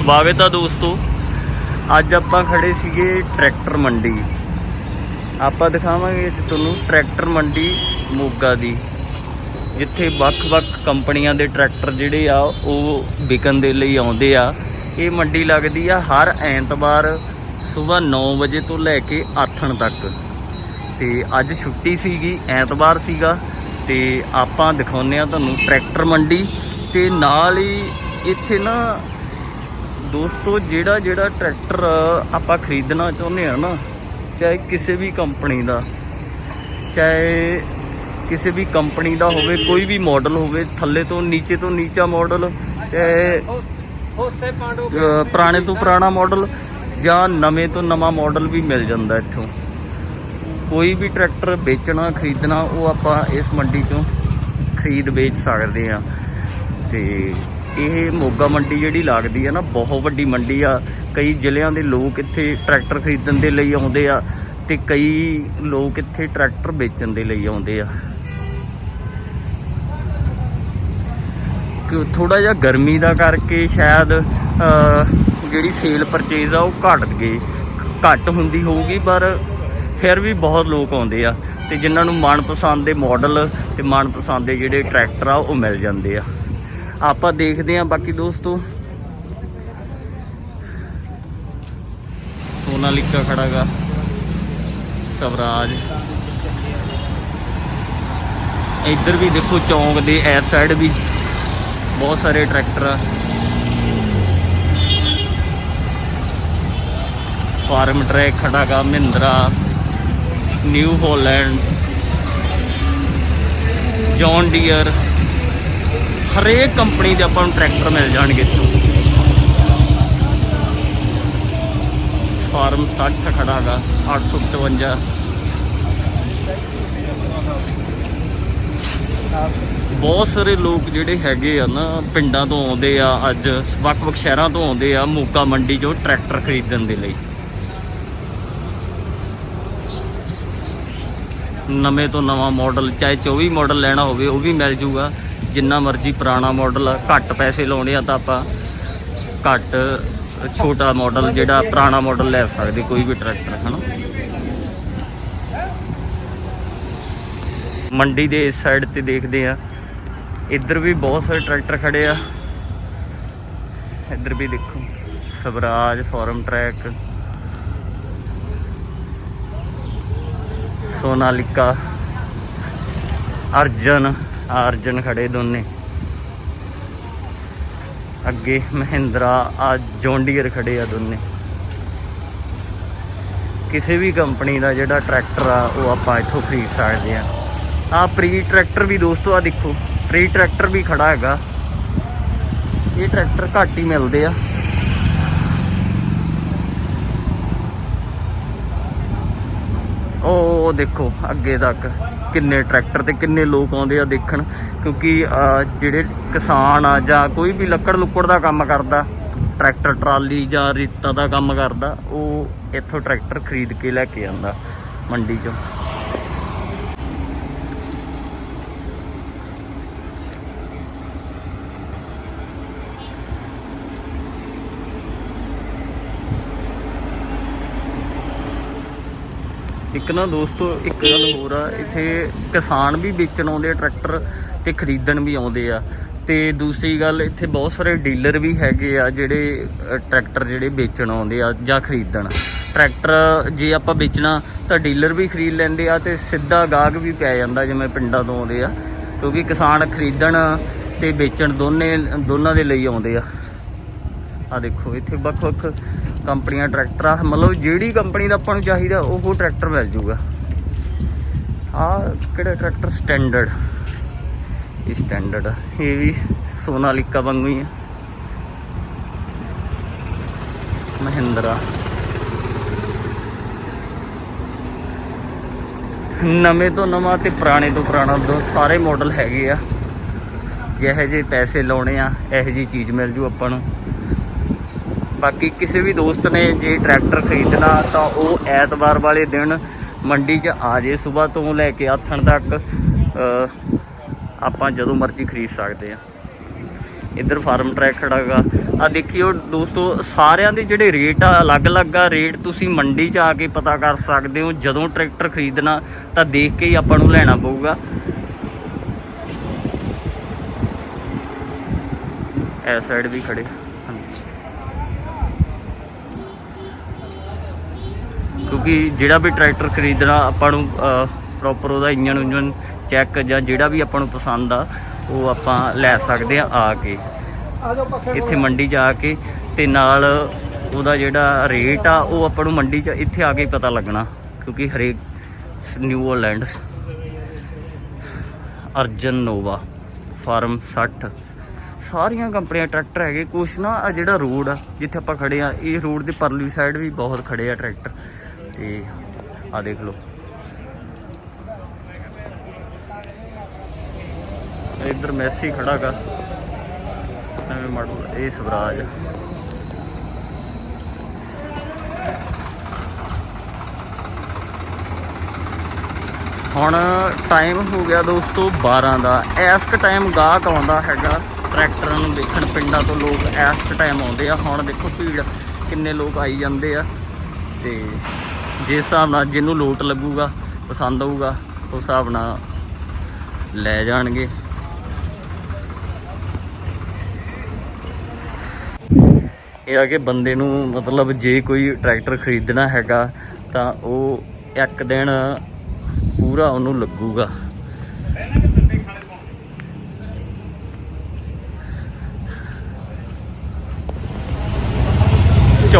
ਸਵਾਗਤ ਆ ਦੋਸਤੋ। ਅੱਜ ਆਪਾਂ ਖੜੇ ਸੀਗੇ ਟਰੈਕਟਰ ਮੰਡੀ। ਆਪਾਂ ਦਿਖਾਵਾਂਗੇ ਅੱਜ ਤੁਹਾਨੂੰ ਟਰੈਕਟਰ ਮੰਡੀ ਮੋਗਾ ਦੀ। ਜਿੱਥੇ ਵੱਖ-ਵੱਖ ਕੰਪਨੀਆਂ ਦੇ ਟਰੈਕਟਰ ਜਿਹੜੇ ਆ, ਉਹ ਵਿਕਣ ਦੇ ਲਈ ਆਉਂਦੇ ਆ। ਇਹ ਮੰਡੀ ਲੱਗਦੀ ਆ ਹਰ ਐਤਵਾਰ ਸਵੇਰ 9 ਵਜੇ ਤੋਂ ਲੈ ਕੇ ਆਥਣ ਤੱਕ। ਤੇ ਅੱਜ ਛੁੱਟੀ ਸੀਗੀ, ਐਤਵਾਰ ਸੀਗਾ। ਤੇ ਆਪਾਂ ਦਿਖਾਉਂਦੇ ਆ ਤੁਹਾਨੂੰ ਟਰੈਕਟਰ ਮੰਡੀ। ਤੇ ਨਾਲ ਹੀ ਇੱਥੇ ਨਾ ਦੋਸਤੋ, ਜਿਹੜਾ ਜਿਹੜਾ ਟਰੈਕਟਰ ਆਪਾਂ ਖਰੀਦਣਾ ਚਾਹੁੰਦੇ ਆ ਨਾ, ਚਾਹੇ ਕਿਸੇ ਵੀ ਕੰਪਨੀ ਦਾ, ਚਾਹੇ ਕਿਸੇ ਵੀ ਕੰਪਨੀ ਦਾ ਹੋਵੇ, ਕੋਈ ਵੀ ਮਾਡਲ ਹੋਵੇ, ਥੱਲੇ ਤੋਂ ਨੀਚੇ ਤੋਂ ਨੀਚਾ ਮਾਡਲ ਚਾਹੇ ਪੁਰਾਣੇ ਤੋਂ ਪੁਰਾਣਾ ਮਾਡਲ ਜਾਂ ਨਵੇਂ ਤੋਂ ਨਵਾਂ ਮਾਡਲ ਵੀ ਮਿਲ ਜਾਂਦਾ ਇੱਥੋਂ। ਕੋਈ ਵੀ ਟਰੈਕਟਰ ਵੇਚਣਾ, ਖਰੀਦਣਾ, ਉਹ ਆਪਾਂ ਇਸ ਮੰਡੀ ਚੋਂ ਖਰੀਦ ਵੇਚ ਸਕਦੇ ਆ। ਤੇ ਇਹ ਮੋਗਾ ਮੰਡੀ ਜਿਹੜੀ ਲੱਗਦੀ ਆ ਨਾ, ਬਹੁਤ ਵੱਡੀ ਮੰਡੀ ਆ। ਕਈ ਜ਼ਿਲ੍ਹਿਆਂ ਦੇ ਲੋਕ ਇੱਥੇ ਟਰੈਕਟਰ ਖਰੀਦਣ ਦੇ ਲਈ ਆਉਂਦੇ ਆ ਤੇ ਕਈ ਲੋਕ ਇੱਥੇ ਟਰੈਕਟਰ ਵੇਚਣ ਦੇ ਲਈ ਆਉਂਦੇ ਆ। ਕਿ ਥੋੜਾ ਜਿਹਾ ਗਰਮੀ ਦਾ ਕਰਕੇ ਸ਼ਾਇਦ ਜਿਹੜੀ ਸੇਲ ਪਰਚੇਜ਼ ਆ ਉਹ ਘਟ ਗਈ ਘੱਟ ਹੁੰਦੀ ਹੋਊਗੀ, ਪਰ ਫਿਰ ਵੀ ਬਹੁਤ ਲੋਕ ਆਉਂਦੇ ਆ ਤੇ ਜਿਨ੍ਹਾਂ ਨੂੰ ਮਨਪਸੰਦ ਦੇ ਮਾਡਲ ਤੇ ਮਨਪਸੰਦ ਦੇ ਜਿਹੜੇ ਟਰੈਕਟਰ ਆ, ਉਹ ਮਿਲ ਜਾਂਦੇ ਆ। ਆਪਾਂ ਦੇਖਦੇ ਆ ਬਾਕੀ ਦੋਸਤੋ। ਸੋਨਾਲੀਕਾ ਖੜਾਗਾ ਸਵਰਾਜ। ਇੱਧਰ ਵੀ ਦੇਖੋ ਚੌਂਕ ਦੇ ਐਸ ਸਾਈਡ ਵੀ। ਬਹੁਤ ਸਾਰੇ ਟਰੈਕਟਰ ਆ। Farmtrac ਖੜਾਗਾ Mahindra. New Holland John Deere ਹਰੇਕ ਕੰਪਨੀ ਦੇ ਆਪਾਂ ਨੂੰ ਟਰੈਕਟਰ ਮਿਲ ਜਾਣਗੇ ਇੱਥੋਂ। ਫਾਰਮ 60 ਖੜਾਗਾ 855 ਬਹੁਤ ਸਾਰੇ ਲੋਕ ਜਿਹੜੇ ਹੈਗੇ ਆ ਨਾ, ਪਿੰਡਾਂ ਤੋਂ ਆਉਂਦੇ ਆ, ਅੱਜ ਵੱਖ-ਵੱਖ ਸ਼ਹਿਰਾਂ ਤੋਂ ਆਉਂਦੇ ਆ, ਮੋਗਾ ਮੰਡੀ 'ਚੋਂ ਟਰੈਕਟਰ ਖਰੀਦਣ ਦੇ ਲਈ। ਨਵੇਂ ਤੋਂ ਨਵਾਂ ਮਾਡਲ ਚਾਹੇ 24 ਮਾਡਲ ਲੈਣਾ ਹੋਵੇ, ਉਹ ਵੀ ਮਿਲ ਜੂਗਾ। ਜਿੰਨਾ ਮਰਜ਼ੀ ਪੁਰਾਣਾ ਮਾਡਲ ਘੱਟ ਪੈਸੇ ਲਾਉਣੇ ਆ ਤਾਂ ਆਪਾਂ ਘੱਟ ਛੋਟਾ ਮਾਡਲ ਜਿਹੜਾ ਪੁਰਾਣਾ ਮਾਡਲ ਲੈ ਸਕਦੇ, ਕੋਈ ਵੀ ਟਰੈਕਟਰ ਹਨਾ? ਮੰਡੀ ਦੇ ਇਸ ਸਾਈਡ ਤੇ ਦੇਖਦੇ ਆ। ਇੱਧਰ ਵੀ ਬਹੁਤ ਸਾਰੇ ਟਰੈਕਟਰ ਖੜੇ ਆ। ਇੱਧਰ ਵੀ ਦੇਖੋ, ਸਵਰਾਜ ਫੋਰਮ ਟਰੈਕ ਸੋਨਾਲਿਕਾ, ਅਰਜਨ। ਅਰਜਨ ਖੜੇ ਦੋਨੇ। ਅੱਗੇ ਮਹਿੰਦਰਾ ਆ ਜੌਂਡੀਅਰ ਖੜੇ ਆ ਦੋਨੇ। ਕਿਸੇ ਵੀ ਕੰਪਨੀ ਦਾ ਜਿਹੜਾ ਟਰੈਕਟਰ ਆ, ਉਹ ਆਪਾਂ ਇੱਥੋਂ ਖਰੀਦ ਸਕਦੇ ਆ। ਆ ਪ੍ਰੀ ਟਰੈਕਟਰ ਵੀ ਦੋਸਤੋ ਆ ਦੇਖੋ ਪ੍ਰੀ ਟਰੈਕਟਰ ਵੀ ਖੜਾ ਹੈਗਾ। ਇਹ ਟਰੈਕਟਰ ਘੱਟ ਹੀ ਮਿਲਦੇ ਆ। ਉਹ ਦੇਖੋ, ਅੱਗੇ ਤੱਕ। ਕਿੰਨੇ ਟਰੈਕਟਰ ਤੇ ਕਿੰਨੇ ਲੋਕ ਆਉਂਦੇ ਆ ਦੇਖਣ, ਕਿਉਂਕਿ ਜਿਹੜੇ ਕਿਸਾਨ ਆ ਜਾਂ ਕੋਈ ਵੀ ਲੱਕੜ ਲੁੱਕੜ ਦਾ ਕੰਮ ਕਰਦਾ, ਟਰੈਕਟਰ, ਟਰਾਲੀ ਜਾਂ ਰੇਤਾ ਦਾ ਕੰਮ ਕਰਦਾ, ਉਹ ਇੱਥੋਂ ਟਰੈਕਟਰ ਖਰੀਦ ਕੇ ਲੈ ਕੇ ਆਉਂਦਾ ਮੰਡੀ ਚੋਂ। ਇੱਕ ਨਾ ਦੋਸਤੋ, ਇੱਕ ਗੱਲ ਹੋਰ ਆ, ਇੱਥੇ ਕਿਸਾਨ ਵੀ ਵੇਚਣ ਆਉਂਦੇ ਆ ਟਰੈਕਟਰ ਤੇ ਖਰੀਦਣ ਵੀ ਆਉਂਦੇ ਆ। ਤੇ ਦੂਸਰੀ ਗੱਲ, ਇੱਥੇ ਬਹੁਤ ਸਾਰੇ ਡੀਲਰ ਵੀ ਹੈਗੇ ਆ ਜਿਹੜੇ ਟਰੈਕਟਰ ਜਿਹੜੇ ਵੇਚਣ ਆਉਂਦੇ ਆ ਜਾਂ ਖਰੀਦਣ। ਟਰੈਕਟਰ ਜੇ ਆਪਾਂ ਵੇਚਣਾ ਤਾਂ ਡੀਲਰ ਵੀ ਖਰੀਦ ਲੈਂਦੇ ਆ ਤੇ ਸਿੱਧਾ ਗਾਹਕ ਵੀ ਪੈ ਜਾਂਦਾ ਜਿਵੇਂ ਪਿੰਡਾਂ ਤੋਂ ਆਉਂਦੇ ਆ। ਕਿਉਂਕਿ ਕਿਸਾਨ ਖਰੀਦਣ ਤੇ ਵੇਚਣ ਦੋਨੇ, ਦੋਨਾਂ ਦੇ ਲਈ ਆਉਂਦੇ ਆ। ਆ ਦੇਖੋ, ਇੱਥੇ ਵੱਖ-ਵੱਖ ਕੰਪਨੀਆਂ ਟਰੈਕਟਰ ਆ, ਮਤਲਬ ਜਿਹੜੀ ਕੰਪਨੀ ਦਾ ਆਪਾਂ ਨੂੰ ਚਾਹੀਦਾ, ਉਹ ਟਰੈਕਟਰ ਮਿਲ ਜੂਗਾ। ਆ ਕਿਹੜਾ ਟਰੈਕਟਰ? ਸਟੈਂਡਰਡ ਇਹ ਸਟੈਂਡਰਡ ਆ। ਇਹ ਵੀ ਸੋਨਾਲੀਕਾ ਵਾਂਗੂ ਹੀ ਆ। ਮਹਿੰਦਰਾ। ਨਵੇਂ ਤੋਂ ਨਵਾਂ ਤੇ ਪੁਰਾਣੇ ਤੋਂ ਪੁਰਾਣਾ ਦੋ ਸਾਰੇ ਮਾਡਲ ਹੈਗੇ ਆ। ਜਿਹੇ ਜਿਹੇ ਪੈਸੇ ਲਾਉਣੇ ਆ, ਇਹੋ ਜੀ ਚੀਜ਼ ਮਿਲ ਜੂ ਆਪਾਂ ਨੂੰ। ਬਾਕੀ ਕਿਸੇ ਵੀ ਦੋਸਤ ਨੇ ਜੇ ਟਰੈਕਟਰ ਖਰੀਦਣਾ ਤਾਂ ਉਹ ਐਤਵਾਰ ਵਾਲੇ ਦਿਨ ਮੰਡੀ 'ਚ ਆ ਜੇ, ਸਵੇਰ ਤੋਂ ਲੈ ਕੇ ਆਥਣ ਤੱਕ ਆਪਾਂ ਜਦੋਂ ਮਰਜ਼ੀ ਖਰੀਦ ਸਕਦੇ ਆ ਇੱਧਰ ਫਾਰਮ ਟਰੈਕ ਖੜਾਗਾ ਆ ਦੇਖਿਓ ਦੋਸਤੋ, ਸਾਰਿਆਂ ਦੇ ਜਿਹੜੇ ਰੇਟ ਆ, ਅਲੱਗ-ਅਲੱਗ ਆ। ਰੇਟ ਤੁਸੀਂ ਮੰਡੀ 'ਚ ਆ ਕੇ ਪਤਾ ਕਰ ਸਕਦੇ ਹੋ। ਜਦੋਂ ਟਰੈਕਟਰ ਖਰੀਦਣਾ ਤਾਂ ਦੇਖ ਕੇ ਹੀ ਆਪਾਂ ਨੂੰ ਲੈਣਾ ਪਊਗਾ। ਇਸ ਸਾਈਡ ਵੀ ਖੜੇ। ਕਿਉਂਕਿ ਜਿਹੜਾ ਵੀ ਟਰੈਕਟਰ ਖਰੀਦਣਾ ਆਪਾਂ ਨੂੰ ਪ੍ਰੋਪਰ ਉਹਦਾ ਇੰਜਨ ਉਂਜਨ ਚੈੱਕ ਜਾਂ ਜਿਹੜਾ ਵੀ ਆਪਾਂ ਨੂੰ ਪਸੰਦ ਆ ਉਹ ਆਪਾਂ ਲੈ ਸਕਦੇ ਆ ਆ ਕੇ। ਇੱਥੇ ਮੰਡੀ ਆ ਕੇ ਤੇ ਨਾਲ ਉਹਦਾ ਜਿਹੜਾ ਰੇਟ ਆ ਉਹ ਆਪਾਂ ਨੂੰ ਮੰਡੀ 'ਚ ਇੱਥੇ ਆ ਕੇ ਪਤਾ ਲੱਗਣਾ ਕਿਉਂਕਿ ਹਰੇਕ New Holland Arjun Nova farm 60 ਸਾਰੀਆਂ ਕੰਪਨੀਆਂ ਟਰੈਕਟਰ ਹੈਗੇ। ਕੁਛ ਨਾ ਆ ਜਿਹੜਾ ਰੋਡ ਆ ਜਿੱਥੇ ਆਪਾਂ ਖੜੇ ਆ ਇਹ ਰੋਡ ਦੇ ਪਰਲੀ ਸਾਈਡ ਵੀ ਬਹੁਤ ਖੜੇ ਆ ਟਰੈਕਟਰ। ਤੇ ਆ ਦੇਖ ਲਓ। ਇੱਧਰ ਮੈਸੀ ਖੜਾਗਾ ਨਵੇਂ ਮਾਡਲ ਇਹ ਸਵਰਾਜ ਹੁਣ ਟਾਈਮ ਹੋ ਗਿਆ ਦੋਸਤੋ 12 ਦਾ। ਇਸ ਕ ਟਾਈਮ ਗਾਹਕ ਆਉਂਦਾ ਹੈਗਾ। ਟਰੈਕਟਰਾਂ ਨੂੰ ਦੇਖਣ ਪਿੰਡਾਂ ਤੋਂ ਲੋਕ ਇਸ ਕ ਟਾਈਮ ਆਉਂਦੇ ਆ। ਹੁਣ ਦੇਖੋ ਭੀੜ ਕਿੰਨੇ ਲੋਕ ਆਈ ਜਾਂਦੇ ਆ। ਤੇ ਜਿਸ ਹਿਸਾਬ ਨਾਲ ਜਿਹਨੂੰ ਲੋਟ ਲੱਗੂਗਾ, ਪਸੰਦ ਆਊਗਾ, ਉਸ ਹਿਸਾਬ ਨਾਲ ਲੈ ਜਾਣਗੇ। ਇਹ ਆ ਕਿ ਬੰਦੇ ਨੂੰ ਮਤਲਬ ਜੇ ਕੋਈ ਟਰੈਕਟਰ ਖਰੀਦਣਾ ਹੈਗਾ, ਤਾਂ ਉਹ ਇੱਕ ਦਿਨ ਪੂਰਾ ਉਹਨੂੰ ਲੱਗੂਗਾ।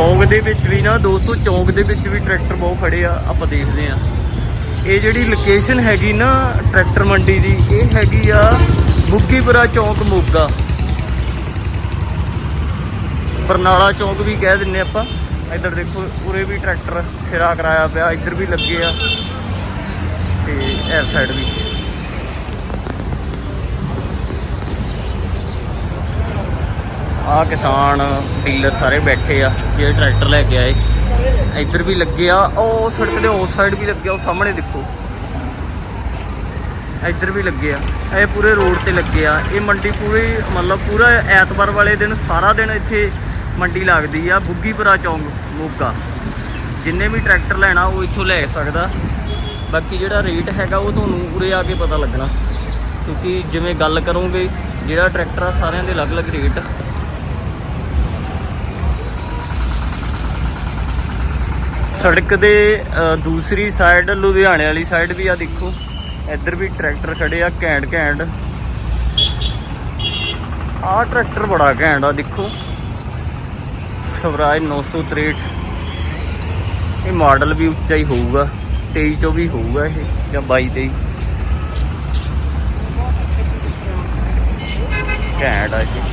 ਚੌਂਕ ਦੇ ਵਿੱਚ ਵੀ ਨਾ ਦੋਸਤੋ, ਚੌਂਕ ਦੇ ਵਿੱਚ ਵੀ ਟਰੈਕਟਰ ਬਹੁਤ ਖੜੇ ਆ, ਆਪਾਂ ਦੇਖਦੇ ਆ ਇਹ ਜਿਹੜੀ ਲੋਕੇਸ਼ਨ ਹੈਗੀ ਨਾ ਟਰੈਕਟਰ ਮੰਡੀ ਦੀ, ਇਹ ਹੈਗੀ ਆ ਬੁੱਗੀਪੁਰਾ ਚੌਂਕ ਮੋਗਾ। ਬਰਨਾਲਾ ਚੌਂਕ ਵੀ ਕਹਿ ਦਿੰਨੇ ਆਪਾਂ। ਇੱਧਰ ਦੇਖੋ, ਉਰੇ ਵੀ ਟਰੈਕਟਰ ਸਿਰਾ ਕਰਾਇਆ ਪਿਆ, ਇੱਧਰ ਵੀ ਲੱਗੇ ਆ। ਤੇ ਇਸ ਸਾਈਡ ਵੀ। ਆ ਕਿਸਾਨ ਡੀਲਰ ਸਾਰੇ ਬੈਠੇ ਆ, ਜਿਹੜੇ ਟਰੈਕਟਰ ਲੈ ਕੇ ਆਏ। ਇੱਧਰ ਵੀ ਲੱਗੇ ਆ, ਉਹ ਸੜਕ ਦੇ ਉਸ ਸਾਈਡ ਵੀ ਲੱਗਿਆ ਉਹ ਸਾਹਮਣੇ ਦੇਖੋ। ਇੱਧਰ ਵੀ ਲੱਗੇ ਆ, ਇਹ ਪੂਰੇ ਰੋਡ ਤੇ ਲੱਗੇ ਆ। ਇਹ ਮੰਡੀ ਪੂਰੀ, ਮਤਲਬ ਪੂਰਾ ਐਤਵਾਰ ਵਾਲੇ ਦਿਨ, ਸਾਰਾ ਦਿਨ ਇੱਥੇ ਮੰਡੀ ਲੱਗਦੀ ਆ, ਬੁੱਗੀਪੁਰਾ ਚੌਂਕ, ਮੋਗਾ। ਜਿੰਨੇ ਵੀ ਟਰੈਕਟਰ ਲੈਣਾ, ਉਹ ਇੱਥੋਂ ਲੈ ਸਕਦਾ। ਬਾਕੀ ਜਿਹੜਾ ਰੇਟ ਹੈਗਾ, ਉਹ ਤੁਹਾਨੂੰ ਉਰੇ ਆ ਕੇ ਪਤਾ ਲੱਗਣਾ। ਕਿਉਂਕਿ ਜਿਵੇਂ ਗੱਲ ਕਰੋਗੇ, ਜਿਹੜਾ ਟਰੈਕਟਰ ਆ, ਸਾਰਿਆਂ ਦੇ ਅਲੱਗ-ਅਲੱਗ ਰੇਟ। ਸੜਕ ਦੇ ਦੂਸਰੀ ਸਾਈਡ ਲੁਧਿਆਣੇ ਵਾਲੀ ਸਾਈਡ ਵੀ ਆ ਦੇਖੋ। ਇੱਧਰ ਵੀ ਟਰੈਕਟਰ ਖੜੇ ਆ, ਘੈਂਟ ਘੈਂਟ। ਆਹ ਟਰੈਕਟਰ ਬੜਾ ਘੈਂਟ ਆ, ਦੇਖੋ। ਸਵਰਾਜ 963 ਇਹ ਮਾਡਲ ਵੀ ਉੱਚਾ ਹੀ ਹੋਊਗਾ 23 ਚੋਂ ਵੀ ਹੋਊਗਾ ਇਹ, ਜਾਂ 22 23 ਘੈਂਟ ਆ ਇਹ।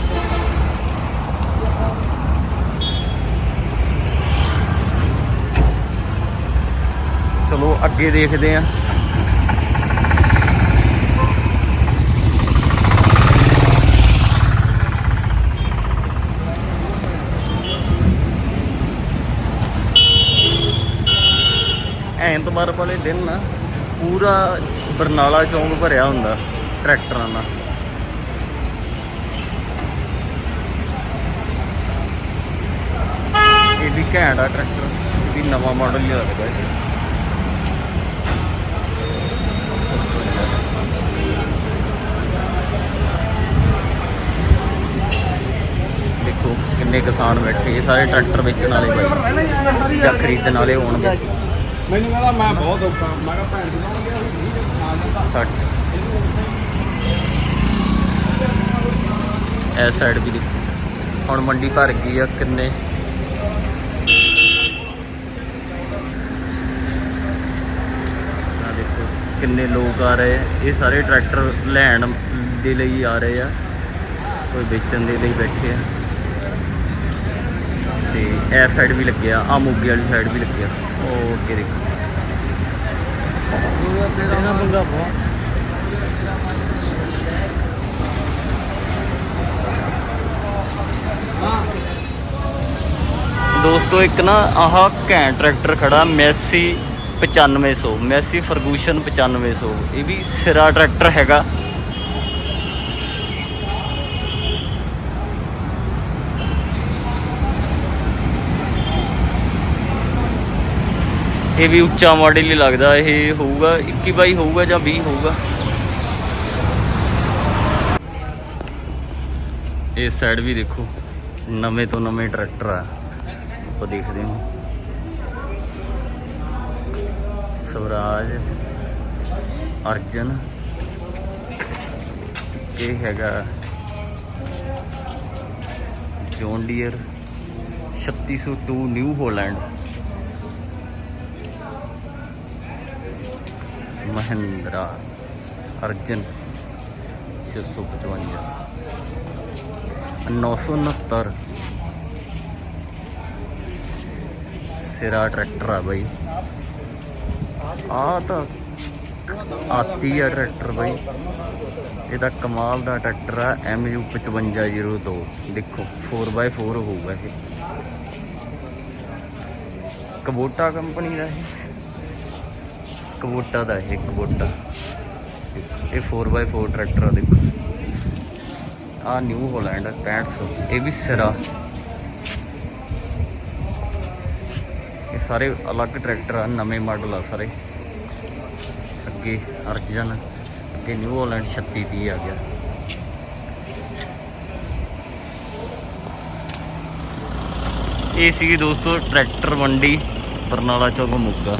ਚਲੋ ਅੱਗੇ ਦੇਖਦੇ ਆਂ ਐਤਵਾਰ ਵਾਲੇ ਦਿਨ ਨਾ ਪੂਰਾ ਬਰਨਾਲਾ ਚੌਂਕ ਭਰਿਆ ਹੁੰਦਾ ਟਰੈਕਟਰਾਂ ਨਾਲ। ਇਹ ਵੀ ਘੈਂਟ ਆ ਟਰੈਕਟਰ, ਇਹ ਵੀ ਨਵਾਂ ਮਾਡਲ ਹੀ ਲੱਗਦਾ ਇਹ। ਦੇਖੋ ਕਿੰਨੇ ਕਿਸਾਨ ਬੈਠੇ ਇਹ ਸਾਰੇ ਟਰੈਕਟਰ ਵੇਚਣ ਵਾਲੇ ਬਾਈ ਜਾਂ ਖਰੀਦਣ ਵਾਲੇ ਹੋਣਗੇ। ਮੈਨੂੰ ਕਹਿੰਦਾ ਮੈਂ ਬਹੁਤ ਔਖਾ ਮੈਂ ਕਿਹਾ ਭੈਣ ਦੀ ਕੌਣ ਗਿਆ ਸੀ 60 ਇਸ ਸਾਈਡ ਵੀ ਦੇਖੋ ਹੁਣ ਮੰਡੀ ਭਰ ਗਈ ਆ ਕਿੰਨੇ। ਆ ਦੇਖੋ ਕਿੰਨੇ ਲੋਕ ਆ ਰਹੇ ਆ ਇਹ ਸਾਰੇ ਟਰੈਕਟਰ ਲੈਣ ਦੇ ਲਈ ਆ ਰਹੇ ਆ ਕੋਈ ਵੇਚਣ ਦੇ ਲਈ ਬੈਠੇ ਆ। ਤੇ ਇਸ ਸਾਈਡ ਵੀ ਲੱਗਿਆ ਆ ਮੋਗੇ ਵਾਲੀ ਸਾਈਡ ਵੀ ਲੱਗਿਆ। ਅੱਗੇ ਦੇਖੋ। ਤੇਰਾ ਬੰਦਾ ਬਹੁਤ ਦੋਸਤੋ ਇੱਕ ਨਾ ਆਹ ਘੈਂਟ ਟਰੈਕਟਰ ਖੜਾ ਮੈਸੀ 9500 ਮੈਸੀ ਫਰਗੂਸ਼ਨ 9500 ਇਹ ਵੀ ਸਿਰਾ ਟਰੈਕਟਰ ਹੈਗਾ। ਇਹ ਵੀ ਉੱਚਾ ਮਾਡਲ ਹੀ ਲੱਗਦਾ, ਇਹ ਹੋਊਗਾ 21 ਬਾਈ ਹੋਊਗਾ ਜਾਂ 20 ਹੋਊਗਾ। ਇਸ ਸਾਈਡ ਵੀ ਦੇਖੋ, ਨਵੇਂ ਤੋਂ ਨਵੇਂ ਟਰੈਕਟਰ ਆ। ਆਪਾਂ ਦੇਖਦੇ ਹਾਂ। ਸਵਰਾਜ, ਅਰਜਨ, ਇਹ ਹੈਗਾ John Deere 3602 New Holland Mahindra, Arjun 655 969 ਸਿਰਾ ਟਰੈਕਟਰ ਆ ਬਾਈ। ਆ ਤਾਂ ਆਤੀ ਆ ਟਰੈਕਟਰ ਬਾਈ। ਇਹ ਤਾਂ ਕਮਾਲ ਦਾ ਟਰੈਕਟਰ ਆ MU 5502 ਦੇਖੋ 4x4 ਹੋਊਗਾ ਇਹ। ਕਬੋਟਾ ਕੰਪਨੀ ਦਾ ਇਹ। ਕਬੋਟਾ ਦਾ ਇਹ ਕਬੋਟਾ ਇਹ 4x4 ਟਰੈਕਟਰ ਆ ਦੇਖੋ। ਆ ਨਿਊ ਹੋਲੈਂਡ 6500 ਇਹ ਵੀ ਸਿਰਾ। ਇਹ ਸਾਰੇ ਅਲੱਗ ਟਰੈਕਟਰ ਆ, ਨਵੇਂ ਮਾਡਲ ਆ ਸਾਰੇ। ਅੱਗੇ ਅਰਜਨ, ਅੱਗੇ ਨਿਊ ਹਾਲੈਂਡ 3630 ਆ ਗਿਆ। ਇਹ ਸੀਗੀ ਦੋਸਤੋ ਟਰੈਕਟਰ ਮੰਡੀ ਬਰਨਾਲਾ ਚੌਕ ਮੁੱਗਾ।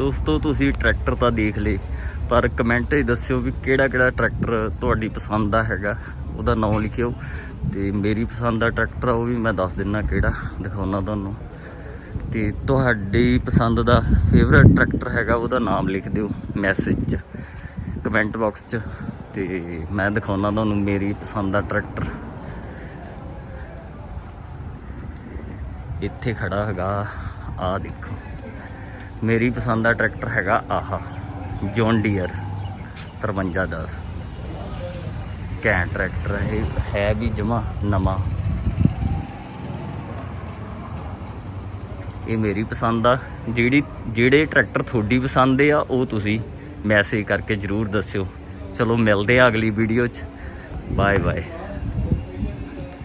ਦੋਸਤੋ, ਤੁਸੀਂ ਟਰੈਕਟਰ ਤਾਂ ਦੇਖ ਲਏ, ਪਰ ਕਮੈਂਟ 'ਚ ਦੱਸਿਓ ਵੀ ਕਿਹੜਾ ਕਿਹੜਾ ਟਰੈਕਟਰ ਤੁਹਾਡੀ ਪਸੰਦ ਦਾ ਹੈਗਾ, ਉਹਦਾ ਨਾਮ ਲਿਖਿਓ। ਤੇ ਮੇਰੀ ਪਸੰਦ ਦਾ ਟਰੈਕਟਰ ਆ, ਉਹ ਵੀ ਮੈਂ ਦੱਸ ਦਿੰਨਾ ਕਿਹੜਾ ਦਿਖਾਉਣਾ ਤੁਹਾਨੂੰ। ਤੇ ਤੁਹਾਡੀ ਪਸੰਦ ਦਾ ਫੇਵਰਟ ਟਰੈਕਟਰ ਹੈਗਾ, ਉਹਦਾ ਨਾਮ ਲਿਖ ਦਿਓ ਮੈਸੇਜ 'ਚ ਕਮੈਂਟ ਬਾਕਸ 'ਚ। ਤੇ ਮੈਂ ਦਿਖਾਉਣਾ ਤੁਹਾਨੂੰ ਮੇਰੀ ਪਸੰਦ ਦਾ ਟਰੈਕਟਰ। ਇੱਥੇ ਖੜਾ ਹੈਗਾ ਆ ਦੇਖੋ। ਮੇਰੀ ਪਸੰਦ ਦਾ ਟਰੈਕਟਰ ਹੈਗਾ ਆਹਾ ਜੌਨ ਡੀਅਰ 5310 ਘੈਂਟ ਟਰੈਕਟਰ ਹੈ, ਇਹ ਹੈ ਵੀ ਜਮਾ ਨਵਾਂ। ਇਹ ਮੇਰੀ ਪਸੰਦ ਆ, ਜਿਹੜੀ, ਜਿਹੜੇ ਟਰੈਕਟਰ ਤੁਹਾਡੀ ਪਸੰਦ ਦੇ ਆ, ਉਹ ਤੁਸੀਂ ਮੈਸੇਜ ਕਰਕੇ ਜਰੂਰ ਦੱਸਿਓ। ਚਲੋ ਮਿਲਦੇ ਆ ਅਗਲੀ ਵੀਡੀਓ 'ਚ। Bye bye